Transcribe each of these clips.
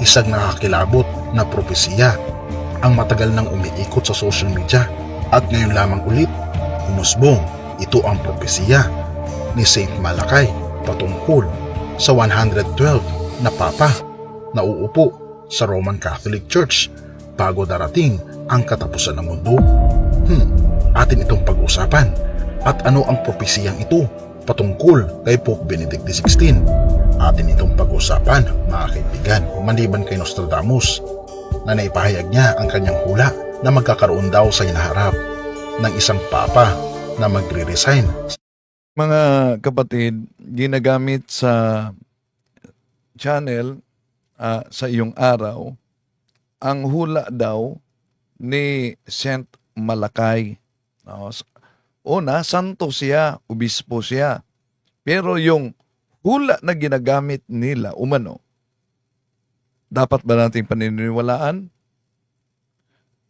isang nakakilabot na propesiya ang matagal nang umiikot sa social media at ngayon lamang ulit umusbong ito ang propesiya ni Saint Malakay patungkol sa 112 na papa na uupo sa Roman Catholic Church bago darating ang katapusan ng mundo. Hmm, atin itong pag-usapan at ano ang propesiyang ito patungkol kay Pope Benedict XVI. Atin itong pag-usapan mga kaibigan maliban kay Nostradamus na naipahayag niya ang kanyang hula na magkakaroon daw sa hinaharap ng isang papa na magre-resign Mga kapatid, ginagamit sa channel ah, sa iyong araw ang hula daw ni Saint Malakay. No, Una, santo siya, obispo siya. Pero yung hula na ginagamit nila, umano, dapat ba nating paniniwalaan?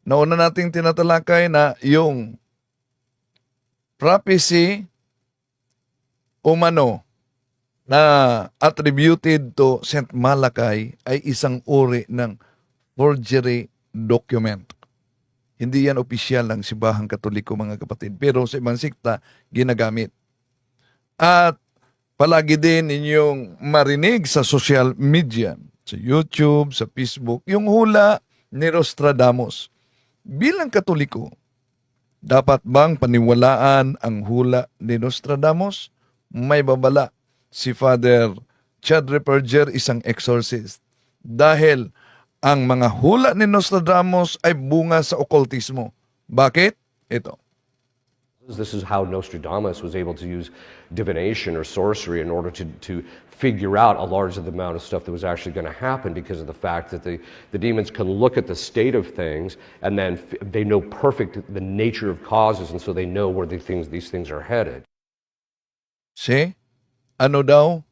Nauna nating tinatalakay na yung prophecy umano na attributed to St. Malakay ay isang uri ng forgery document. Hindi yan opisyal ng Sibahang Katoliko mga kapatid. Pero sa ibang sikta, ginagamit. At palagi din ninyong marinig sa social media, sa YouTube, sa Facebook, yung hula ni Nostradamus. Bilang Katoliko, dapat bang paniwalaan ang hula ni Nostradamus? May babala si Father Chad Reperger, isang exorcist. Dahil ang mga hula ni Nostradamus ay bunga sa okultismo. Bakit? Ito. This is how Nostradamus was able to use divination or sorcery in order to, to figure out a large amount of stuff that was actually going to happen because of the fact that the, the demons can look at the state of things and then they know perfect the nature of causes and so they know where the things, these things are headed. See? Ano daw?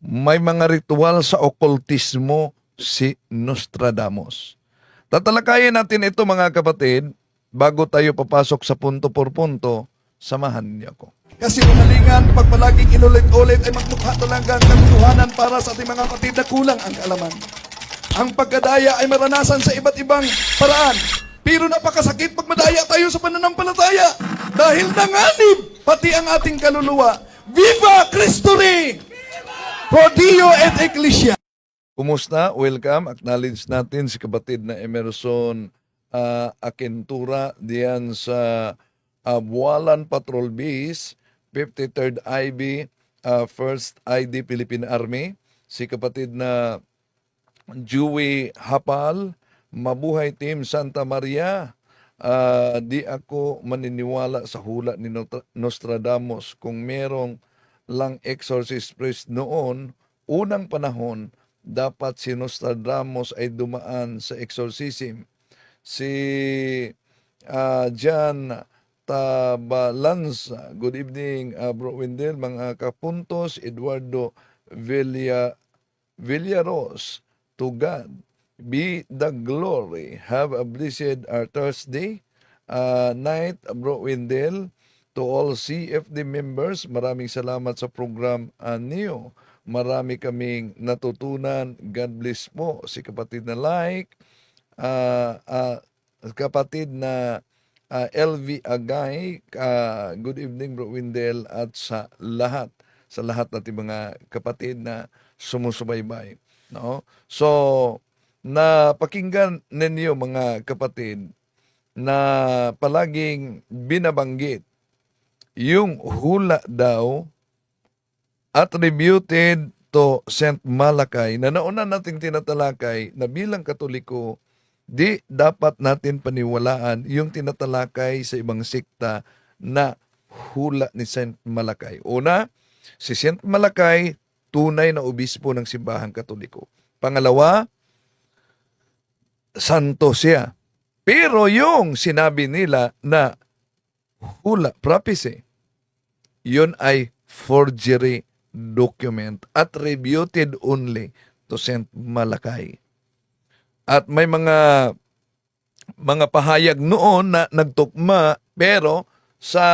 May mga ritual sa okultismo si Nostradamus. Tatalakayin natin ito mga kapatid bago tayo papasok sa punto por punto. Samahan niyo ako. Kasi umalingan, pag palaging inulit-ulit ay magmukha talaga ang katotohanan para sa ating mga kapatid na kulang ang kaalaman. Ang pagkadaya ay maranasan sa iba't ibang paraan. Pero napakasakit pag madaya tayo sa pananampalataya. Dahil nanganib pati ang ating kaluluwa. Viva Cristo Rey! Pro Dio et Ecclesia! Kumusta? Welcome. Acknowledge natin si kapatid na Emerson ah, Akintura diyan sa Buwalan Patrol Base, 53rd IB, ah, 1st ID Philippine Army. Si kapatid na Dewey Hapal, Mabuhay Team Santa Maria. Ah, di ako maniniwala sa hula ni Nostradamus kung merong lang exorcist priest noon, unang panahon, dapat si Nostradamus ay dumaan sa exorcism. Si ah, John Tabalanza, good evening ah, Bro Wendell, mga kapuntos, Eduardo Villa, Villaros, to God be the glory. Have a blessed uh, Thursday uh, night, Bro Wendell. To all CFD members, maraming salamat sa program uh, niyo. Marami kaming natutunan. God bless po si kapatid na like, uh, uh, kapatid na uh, LV Agay, uh, good evening Bro Wendell at sa lahat sa lahat nating mga kapatid na sumusubaybay. No? So, na pakinggan ninyo mga kapatid na palaging binabanggit yung hula daw attributed to Saint Malakay na nauna nating tinatalakay na bilang katoliko di dapat natin paniwalaan yung tinatalakay sa ibang sikta na hula ni Saint Malakay. Una, si Saint Malakay tunay na obispo ng simbahang katoliko. Pangalawa, santo siya. Pero yung sinabi nila na hula, prophecy, yun ay forgery document attributed only to Saint Malakay. At may mga mga pahayag noon na nagtukma pero sa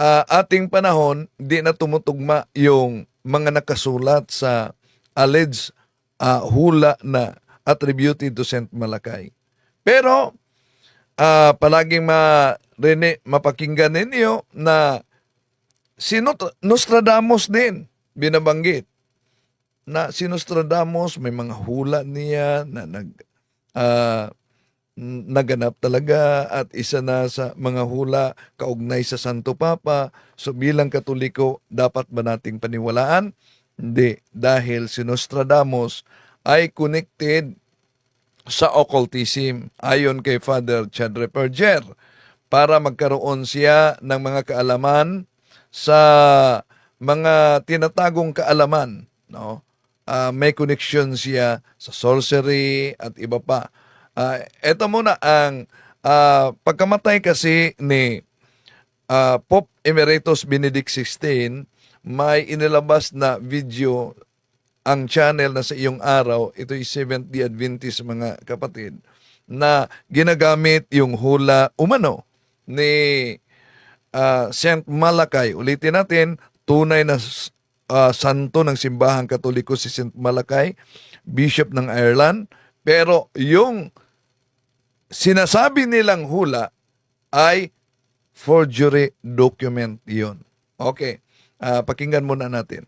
ah, ating panahon di na tumutugma yung mga nakasulat sa alleged ah, hula na attributed to Saint Malakay. Pero ah, palaging marine, mapakinggan ninyo na si Nostradamus din binabanggit na si Nostradamus may mga hula niya na nag n- naganap talaga at isa na sa mga hula kaugnay sa Santo Papa. So bilang Katoliko, dapat ba nating paniwalaan? Hindi. Dahil si Nostradamus ay connected sa occultism ayon kay Father Chad Reperger para magkaroon siya ng mga kaalaman sa mga tinatagong kaalaman no? Ah, may connection siya sa sorcery at iba pa. Ah, ito muna ang ah, pagkamatay kasi ni ah, Pope Emeritus Benedict XVI may inilabas na video ang channel na sa iyong araw, ito yung Seventh-day Adventist mga kapatid, na ginagamit yung hula umano ni ah, Saint Malakay. Ulitin natin, tunay na ah, santo ng simbahang katoliko si Saint Malakay, Bishop ng Ireland, pero yung sinasabi nilang hula ay forgery document yon. Okay, ah, pakinggan muna natin.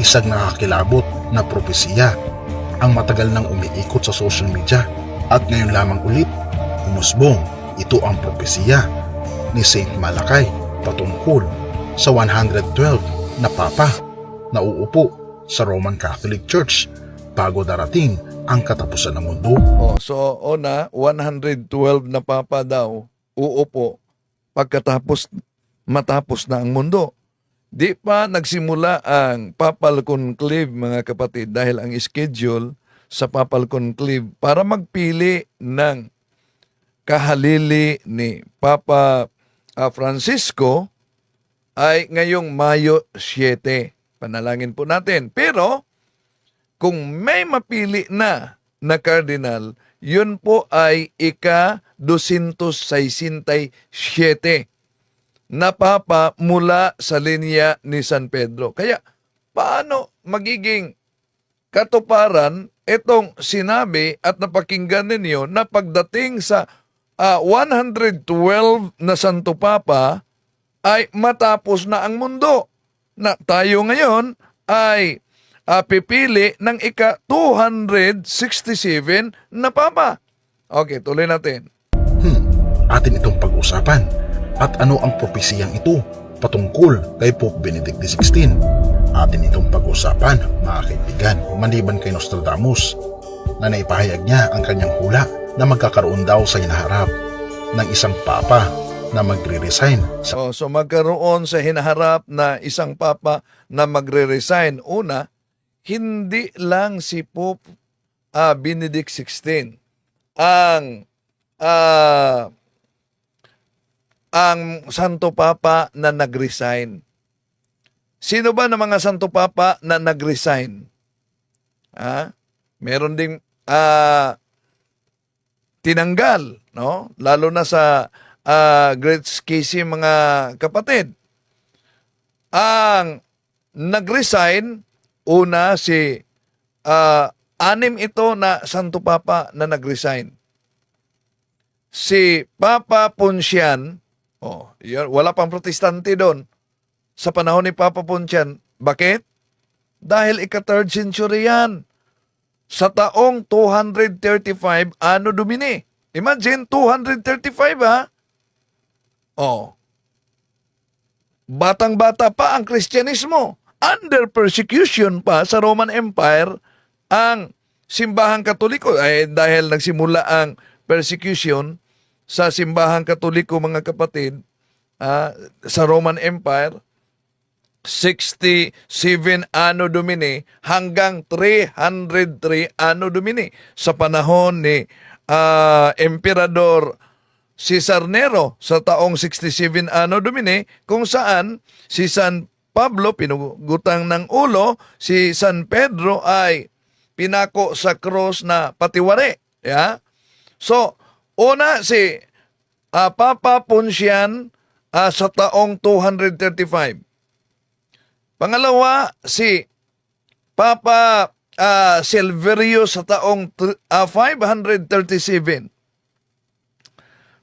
isang nakakilabot na propesiya ang matagal nang umiikot sa social media at ngayon lamang ulit umusbong ito ang propesiya ni Saint Malakay patungkol sa 112 na papa na uupo sa Roman Catholic Church bago darating ang katapusan ng mundo. Oh, so una, 112 na papa daw uupo pagkatapos matapos na ang mundo. Di pa nagsimula ang Papal Conclave mga kapatid dahil ang schedule sa Papal Conclave para magpili ng kahalili ni Papa ah, Francisco ay ngayong Mayo 7. Panalangin po natin. Pero kung may mapili na na cardinal, yun po ay ika 267 na papa mula sa linya ni San Pedro. Kaya paano magiging katuparan itong sinabi at napakinggan ninyo na pagdating sa ah, 112 na Santo Papa ay matapos na ang mundo. Na tayo ngayon ay ah, pipili ng ika 267 na Papa. Okay, tuloy natin. Hmm, atin itong pag-usapan. At ano ang propesiyang ito patungkol kay Pope Benedict XVI? Atin itong pag-usapan, mga kaibigan, maliban kay Nostradamus na naipahayag niya ang kanyang hula na magkakaroon daw sa hinaharap ng isang papa na magre-resign sa Oh, so magkaroon sa hinaharap na isang papa na magre-resign. Una, hindi lang si Pope ah, Benedict XVI ang ah, ang Santo Papa na nag-resign. Sino ba ng mga Santo Papa na nag-resign? Ah, meron ding ah, tinanggal, no? Lalo na sa ah, Great Schism mga kapatid. Ang nag-resign una si ah, anim ito na Santo Papa na nag-resign. Si Papa Poncian, oh, yun, wala pang protestante doon. Sa panahon ni Papa Poncian, bakit? Dahil ika-third century yan. Sa taong 235 ano Domini. Imagine 235 ha. Oh. Batang-bata pa ang Kristyanismo. Under persecution pa sa Roman Empire ang simbahang katoliko ay dahil nagsimula ang persecution sa simbahang katoliko mga kapatid ah, sa Roman Empire 67 Anno Domini hanggang 303 Anno Domini sa panahon ni ah, Emperador Cesar Nero sa taong 67 Anno Domini kung saan si San Pablo pinugutang ng ulo, si San Pedro ay pinako sa cross na patiwari. Yeah? So, una si ah, Papa Poncian ah, sa taong 235. Pangalawa, si Papa ah, Silverio sa taong tr- ah, 537.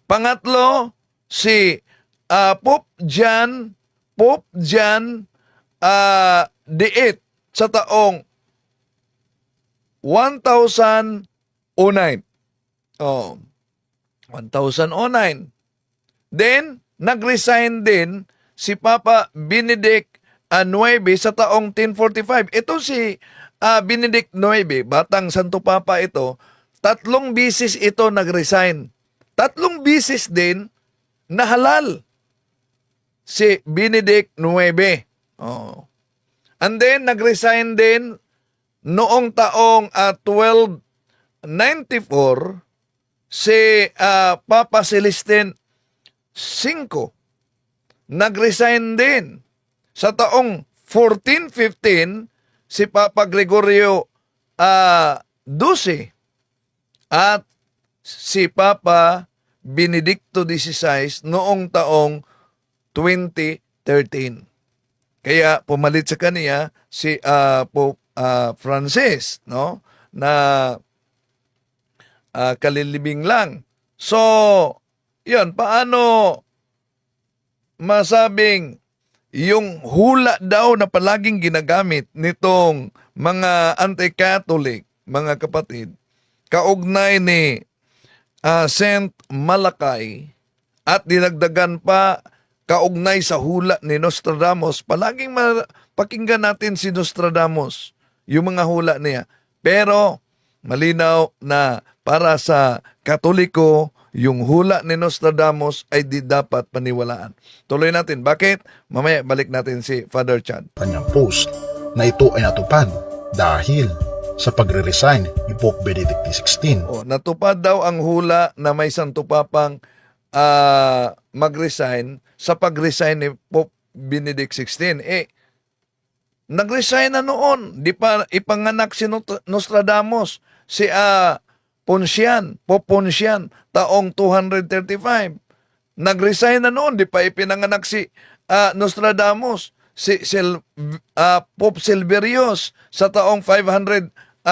Pangatlo, si ah, Pope John, Pope John ah, Diet sa taong 1009. Oh, 1009. Then, nag-resign din si Papa Benedict ah, 9 sa taong 1045. Ito si ah, Benedict 9, batang Santo Papa ito, tatlong bisis ito nag-resign. Tatlong bisis din na halal si Benedict 9. Oh. And then, nag-resign din noong taong ah, 1294 si ah, Papa Celestin 5 nag-resign din sa taong 1415 si Papa Gregorio ah, 12 at si Papa Benedicto XVI noong taong 2013. Kaya pumalit sa kaniya si ah, Pope ah, Francis no na ah, kalilibing lang. So, 'yun paano masabing yung hula daw na palaging ginagamit nitong mga anti-Catholic, mga kapatid, kaugnay ni ah, Saint Malakay at dinagdagan pa kaugnay sa hula ni Nostradamus. Palaging pakinggan natin si Nostradamus, yung mga hula niya. Pero malinaw na para sa Katoliko, yung hula ni Nostradamus ay di dapat paniwalaan. Tuloy natin. Bakit? Mamaya balik natin si Father Chad. kanyang post na ito ay natupad dahil sa pagre-resign ni Pope Benedict XVI. O, natupad daw ang hula na may Santo Papang ah, mag-resign sa pag-resign ni Pope Benedict XVI. Eh, nag-resign na noon. Di pa ipanganak si Nostradamus. Si ah, Poncian, Pope Poncian, taong 235. Nag-resign na noon. Di pa ipinanganak si ah, Nostradamus. Si Sil, ah, Pope Silverius sa taong 535.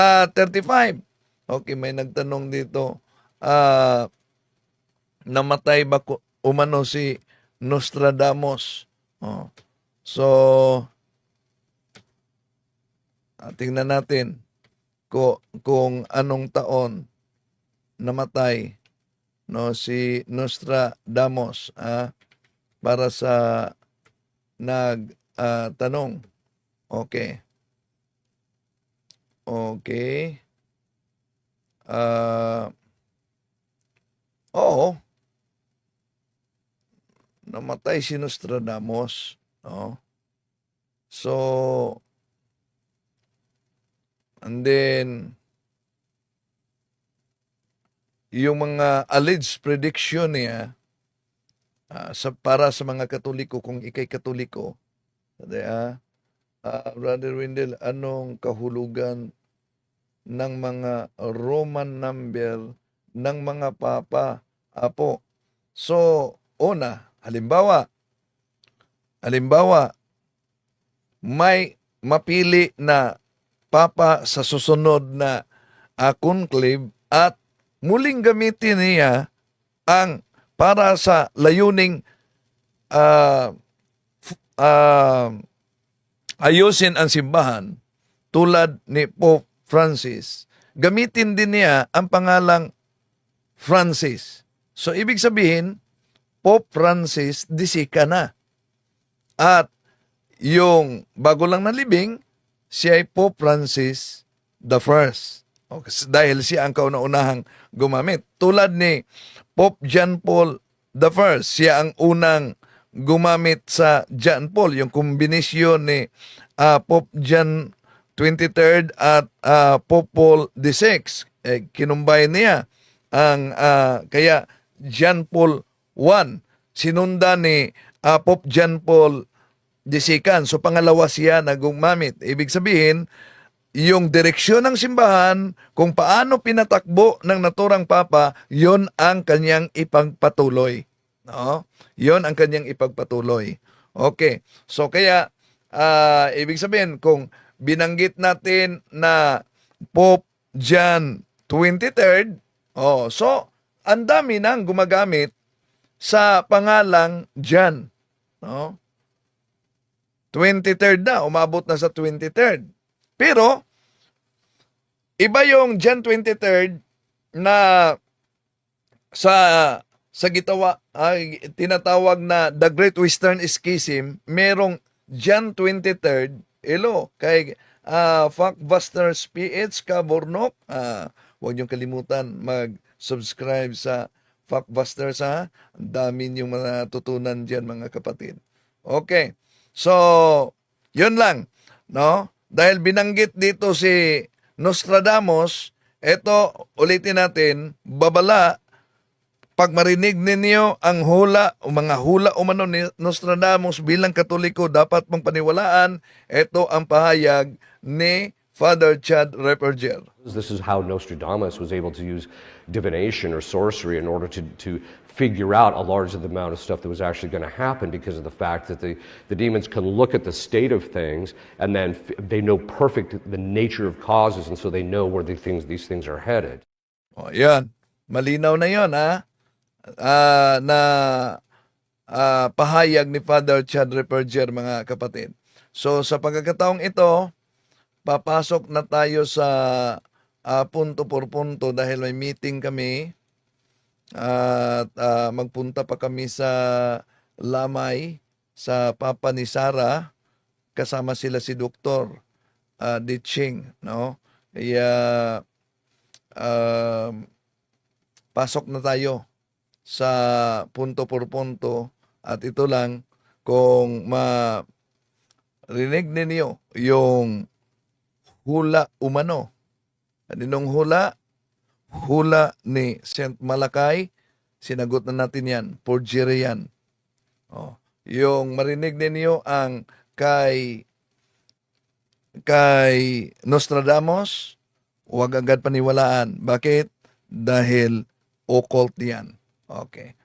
Okay, may nagtanong dito. Ah, namatay ba umano si Nostradamus? Oh. So, ah, tingnan natin ko, kung anong taon namatay no si Nostradamus ah, para sa nag ah, tanong. Okay. Okay. Ah Oo. Namatay si Nostradamus. No? So, and then, yung mga alleged prediction niya ah, sa para sa mga Katoliko kung ikay Katoliko, sabi, ah, ah, Brother Wendell, anong kahulugan ng mga Roman number ng mga papa? Apo. So, una, halimbawa, halimbawa, may mapili na papa sa susunod na uh, conclave at muling gamitin niya ang para sa layuning f- ah, ayusin ang simbahan tulad ni Pope Francis. Gamitin din niya ang pangalang Francis. So, ibig sabihin, Pope Francis, disika na. At yung bago lang nalibing, siya ay Pope Francis the First. O, kasi dahil siya ang kauna-unahang gumamit. Tulad ni Pope John Paul First, siya ang unang gumamit sa John Paul, yung kombinasyon ni ah, Pope John 23rd at ah, Pope Paul VI. Eh, kinumbay niya ang ah, kaya John Paul I sinundan ni ah, Pope John Paul II. So pangalawa siya na gumamit. Ibig sabihin, yung direksyon ng simbahan, kung paano pinatakbo ng naturang papa, yon ang kanyang ipagpatuloy. No? Yon ang kanyang ipagpatuloy. Okay. So kaya, ah, ibig sabihin, kung binanggit natin na Pope John 23rd. Oh, so ang dami nang gumagamit sa pangalang John. No? 23rd na, umabot na sa 23rd. Pero, iba yung John 23rd na sa sa gitawa ay tinatawag na the Great Western Schism, merong John 23rd, elo, kay uh, Factbusters PH Kabornok. Ah, huwag niyong kalimutan mag-subscribe sa Factbusters ha. Ang dami niyong matutunan diyan mga kapatid. Okay. So, yun lang, no? Dahil binanggit dito si Nostradamus, eto ulitin natin, babala pag marinig ninyo ang hula o mga hula umano ni Nostradamus bilang katoliko dapat mong paniwalaan ito ang pahayag ni Father Chad Reperger. This is how Nostradamus was able to use divination or sorcery in order to, to figure out a large amount of stuff that was actually going to happen because of the fact that the, the demons can look at the state of things and then f- they know perfect the nature of causes and so they know where the things, these things are headed. O, yan. Malinaw na yon ha? Ah, na ah, pahayag ni Father Chad Reperger, mga kapatid. So, sa pagkakataong ito, papasok na tayo sa ah, punto por punto dahil may meeting kami at ah, magpunta pa kami sa Lamay sa Papa ni Sara kasama sila si Doktor uh, Ditching no kaya um, pasok na tayo sa punto por punto at ito lang kung ma rinig ninyo yung hula umano. Aninong hula? Hula ni St. Malakay. Sinagot na natin yan. Forgery yan. Oh. Yung marinig ninyo ang kay kay Nostradamus, huwag agad paniwalaan. Bakit? Dahil occult yan. Okay.